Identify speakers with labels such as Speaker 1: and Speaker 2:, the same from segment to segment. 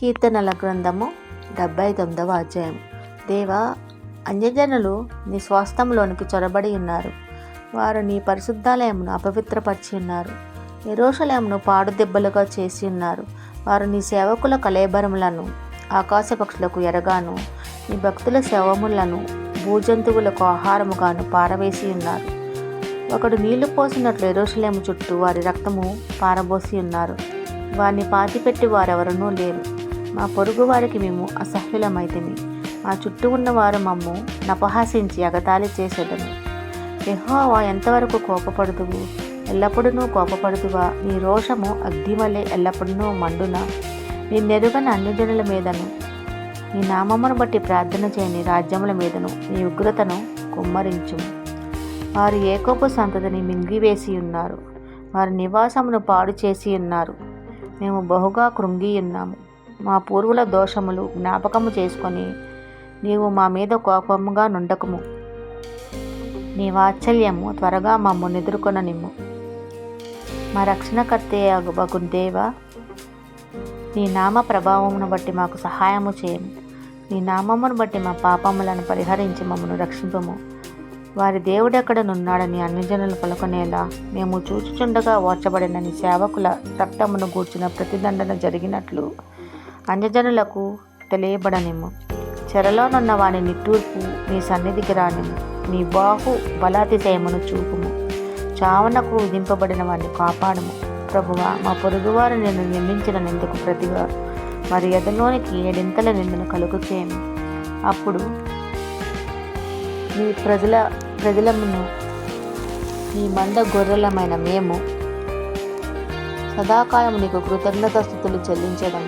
Speaker 1: కీర్తనల గ్రంథము డెబ్బై తొమ్మిదవ అధ్యాయం. దేవా అన్యజనులు నీ స్వాస్థంలోనికి చొరబడి ఉన్నారు. వారు నీ పరిశుద్ధాలయమును అపవిత్రపరిచి ఉన్నారు. నిరోషలయమును పాడుదెబ్బలుగా చేసి ఉన్నారు. వారు నీ సేవకుల కలేబరములను ఆకాశ పక్షులకు ఎరగాను నీ భక్తుల శవములను భూజంతువులకు ఆహారముగాను పారవేసి ఉన్నారు. ఒకడు నీళ్ళు పోసినట్లు ఎరోషలేము చుట్టూ వారి రక్తము పారబోసి ఉన్నారు. వారిని పాతిపెట్టి వారెవరనూ లేరు. మా పొరుగు వారికి మేము అసహ్యులమైతిమి. మా చుట్టూ ఉన్నవారు మమ్ము నపహాసించి అగతాళి చేసేదను యహోవా ఎంతవరకు కోపపడుదువు? ఎల్లప్పుడూ కోపపడుతువా నీ రోషము అగ్నివలే ఎల్లప్పుడూ మండున? నీ నెరుగని అన్ని జనుల మీదను నీ నామమును బట్టి ప్రార్థన చేయని రాజ్యముల మీదను నీ ఉగ్రతను కుమ్మరించు వారు ఏకోపు సంతతిని మింగివేసి ఉన్నారు. వారి నివాసమును పాడు చేసి ఉన్నారు. మేము బహుగా కృంగి ఉన్నాము. మా పూర్వుల దోషములు జ్ఞాపకము చేసుకొని నీవు మా మీద కోపముగా నుండకము. నీ వాత్సల్యము త్వరగా మమ్ము నిద్రకొననిమ్ము. మా రక్షణకర్తే అగు దేవా నీ నామ ప్రభావమును బట్టి మాకు సహాయము చేయము నీ నామమును బట్టి మా పాపములను పరిహరించి మమ్మను రక్షింపము. వారి దేవుడెక్కడనున్నాడని అన్ని జనులు పలుకునేలా మేము చూచుచుండగా ఓర్చబడిన నీ సేవకుల రక్తమును గూర్చిన ప్రతిదండన జరిగినట్లు అన్యజనులకు తెలియబడనేము చెరలోనున్న వాని నిట్టూర్పు నీ సన్నిధికి రానిము నీ బాహు బలాతిశయమును చూపుము. చావనకు విధింపబడిన వారిని కాపాడము. ప్రభువా మా పొరుగువారు నేను నిందించిన నిందుకు ప్రతిగా మరి ఎదలోనికి ఏడింతల నిందను కలుగు చేయము అప్పుడు నీ ప్రజల ప్రజలమును నీ మంద గొర్రెలమైన మేము సదాకాలం నీకు కృతజ్ఞత స్థుతులు చెల్లించడం.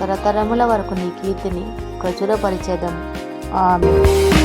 Speaker 1: తరతరముల వరకు నీ కీర్తిని ప్రచురపరిచేదం. ఆమె